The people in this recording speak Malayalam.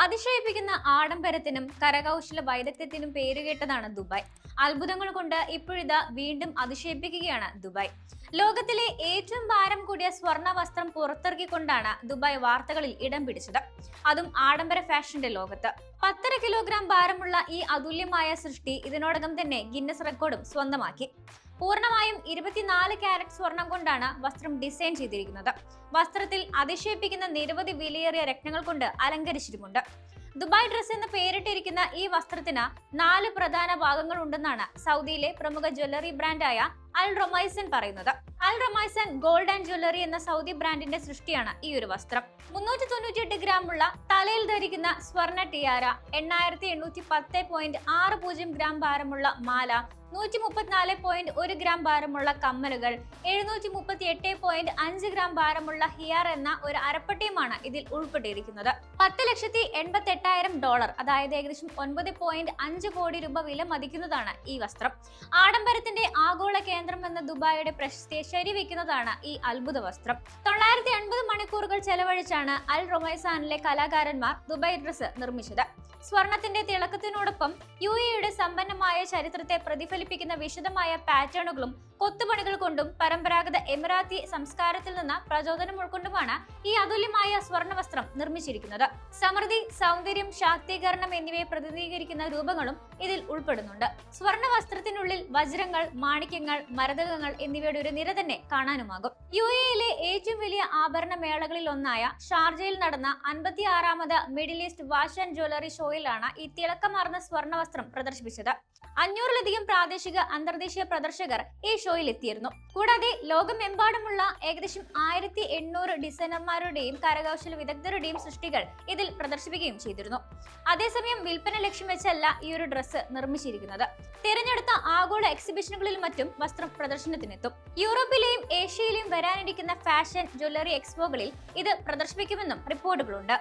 അതിശയിപ്പിക്കുന്ന ആഡംബരത്തിനും കരകൗശല വൈദഗ്ധ്യത്തിനും പേരുകേട്ടതാണ് ദുബായ്. അത്ഭുതങ്ങൾ കൊണ്ട് ഇപ്പോഴിതാ വീണ്ടും അതിശയിപ്പിക്കുകയാണ് ദുബായ്. ലോകത്തിലെ ഏറ്റവും ഭാരം കൂടിയ സ്വർണ വസ്ത്രം പുറത്തിറക്കിക്കൊണ്ടാണ് ദുബായ് വാർത്തകളിൽ ഇടം പിടിച്ചത്. അതും ആഡംബര ഫാഷന്റെ ലോകത്ത്. പത്തര കിലോഗ്രാം ഭാരമുള്ള ഈ അതുല്യമായ സൃഷ്ടി ഇതിനോടകം തന്നെ ഗിന്നസ് റെക്കോർഡും സ്വന്തമാക്കി. പൂർണമായും ഇരുപത്തിനാല് കാരറ്റ് സ്വർണം കൊണ്ടാണ് വസ്ത്രം ഡിസൈൻ ചെയ്തിരിക്കുന്നത്. വസ്ത്രത്തിൽ അതിശയിപ്പിക്കുന്ന നിരവധി വിലയേറിയ രത്നങ്ങൾ കൊണ്ട് അലങ്കരിച്ചിട്ടുമുണ്ട് ദുബായ് ഡ്രസ് എന്ന് പേരിട്ടിരിക്കുന്ന ഈ വസ്ത്രത്തിന് നാല് പ്രധാന ഭാഗങ്ങൾ ഉണ്ടെന്നാണ് സൗദിയിലെ പ്രമുഖ ജ്വല്ലറി ബ്രാൻഡായ അൽ റൊമൈസൻ പറയുന്നത്. Al Romaizan gold and jewellery എന്ന സൗദി ബ്രാൻഡിന്റെ സൃഷ്ടിയാണ് ഈ ഒരു വസ്ത്രം. മുന്നൂറ്റി തൊണ്ണൂറ്റി എട്ട് ഗ്രാമുള്ള തലയിൽ ധരിക്കുന്ന സ്വർണ ടിയാര എണ്ണായിരത്തി എണ്ണൂറ്റി പത്ത് പോയിന്റ് ആറ് പൂജ്യം ഗ്രാം ഭാരമുള്ള മാല നൂറ്റി മുപ്പത്തിനാല് പോയിന്റ് ഒരു ഗ്രാം ഭാരമുള്ള കമ്മലുകൾ എഴുന്നൂറ്റി മുപ്പത്തി എട്ട് പോയിന്റ് അഞ്ച് ഗ്രാം ഭാരമുള്ള ഹിയാർ എന്ന ഒരു അരപ്പട്ടയുമാണ് ഇതിൽ ഉൾപ്പെട്ടിരിക്കുന്നത്. പത്ത് ലക്ഷത്തി എൺപത്തി എട്ടായിരം ഡോളർ അതായത് ഏകദേശം ഒൻപത് പോയിന്റ് അഞ്ച് കോടി രൂപ വില മതിക്കുന്നതാണ് ഈ വസ്ത്രം. ആഡംബരത്തിന്റെ ആഗോള കേന്ദ്രം എന്ന ദുബായിയുടെ പ്രശസ്തിയെ ശരിവെക്കുന്നതാണ് ഈ അത്ഭുത വസ്ത്രം. തൊള്ളായിരത്തി എൺപത് മണിക്കൂറുകൾ ചെലവഴിച്ചാണ് അൽ റൊമൈസാനിലെ കലാകാരന്മാർ ദുബായ് ഡ്രസ് നിർമ്മിച്ചത്. സ്വർണത്തിന്റെ തിളക്കത്തിനോടൊപ്പം യു എയുടെ സമ്പന്നമായ ചരിത്രത്തെ പ്രതിഫലിപ്പിക്കുന്ന വിശദമായ പാറ്റേണുകളും കൊത്തുപണികൾ കൊണ്ടും പരമ്പരാഗത എമിറാത്തി സംസ്കാരത്തിൽ നിന്ന് പ്രചോദനം ഉൾക്കൊണ്ടുമാണ് ഈ അതുല്യമായ സ്വർണ വസ്ത്രം നിർമ്മിച്ചിരിക്കുന്നത്. സമൃദ്ധി സൗന്ദര്യം ശാക്തീകരണം എന്നിവയെ പ്രതിനിധീകരിക്കുന്ന രൂപങ്ങളും ഇതിൽ ഉൾപ്പെടുന്നുണ്ട്. സ്വർണ വസ്ത്രത്തിനുള്ളിൽ വജ്രങ്ങൾ മാണിക്യങ്ങൾ മരതകങ്ങൾ എന്നിവയുടെ ഒരു നിര തന്നെ കാണാനുമാകും. യു എയിലെ ഏറ്റവും വലിയ ആഭരണ മേളകളിൽ ഒന്നായ ഷാർജയിൽ നടന്ന അൻപത്തി ആറാമത് Middle East watch and jewellery ഷോയിലാണ് ഈ തിളക്കമാർന്ന സ്വർണ വസ്ത്രം പ്രദർശിപ്പിച്ചത്. അഞ്ഞൂറിലധികം പ്രാദേശിക അന്തർദേശീയ പ്രദർശകർ ഈ ഷോയിൽ എത്തിയിരുന്നു. കൂടാതെ ലോകമെമ്പാടുമുള്ള ഏകദേശം ആയിരത്തി എണ്ണൂറ് ഡിസൈനർമാരുടെയും കരകൗശല വിദഗ്ധരുടെയും സൃഷ്ടികൾ ഇതിൽ പ്രദർശിപ്പിക്കുകയും ചെയ്തിരുന്നു. അതേസമയം വിൽപ്പന ലക്ഷ്യം വെച്ചല്ല ഈ ഒരു ഡ്രസ്സ് നിർമ്മിച്ചിരിക്കുന്നത്. തിരഞ്ഞെടുത്ത ആഗോള എക്സിബിഷനുകളിൽ മറ്റും വസ്ത്രം പ്രദർശനത്തിനെത്തും. യൂറോപ്പിലെയും ഏഷ്യയിലെയും വരാനിരിക്കുന്ന ഫാഷൻ ജ്വല്ലറി എക്സ്പോകളിൽ ഇത് പ്രദർശിപ്പിക്കുമെന്നും റിപ്പോർട്ടുകളുണ്ട്.